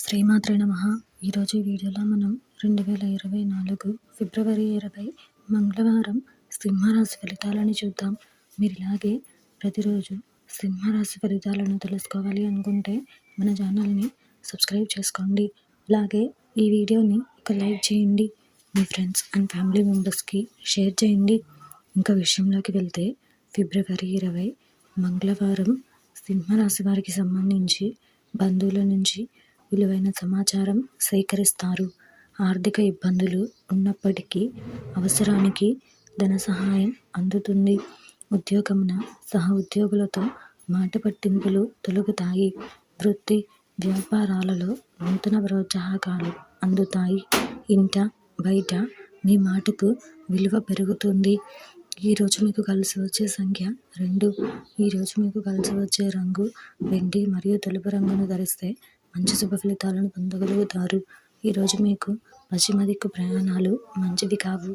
శ్రీమాత్రే నమ. ఈరోజు వీడియోలో మనం రెండు వేల ఇరవై నాలుగు ఫిబ్రవరి ఇరవై మంగళవారం సింహరాశి ఫలితాలను చూద్దాం. మీరు ఇలాగే ప్రతిరోజు సింహరాశి ఫలితాలను తెలుసుకోవాలి అనుకుంటే మన ఛానల్ని సబ్స్క్రైబ్ చేసుకోండి. అలాగే ఈ వీడియోని ఒక లైక్ చేయండి. మీ ఫ్రెండ్స్ అండ్ ఫ్యామిలీ మెంబర్స్కి షేర్ చేయండి. ఇంకా విషయంలోకి వెళ్తే ఫిబ్రవరి ఇరవై మంగళవారం సింహరాశి వారికి సంబంధించి బంధువుల నుంచి విలువైన సమాచారం సేకరిస్తారు. ఆర్థిక ఇబ్బందులు ఉన్నప్పటికీ అవసరానికి ధన సహాయం అందుతుంది. ఉద్యోగమున సహ ఉద్యోగులతో మాట పట్టింపులు తొలగుతాయి. వృత్తి వ్యాపారాలలో నూతన ప్రోత్సాహకాలు అందుతాయి. ఇంట బయట మీ మాటకు విలువ పెరుగుతుంది. ఈరోజు మీకు కలిసి వచ్చే సంఖ్య రెండు. ఈరోజు మీకు కలిసి వచ్చే రంగు వెండి మరియు తెలుపు రంగును ధరిస్తే మంచి శుభ ఫలితాలను పొందగలుగుతారు. ఈరోజు మీకు పశ్చిమ దిక్కు ప్రయాణాలు మంచివి కావు.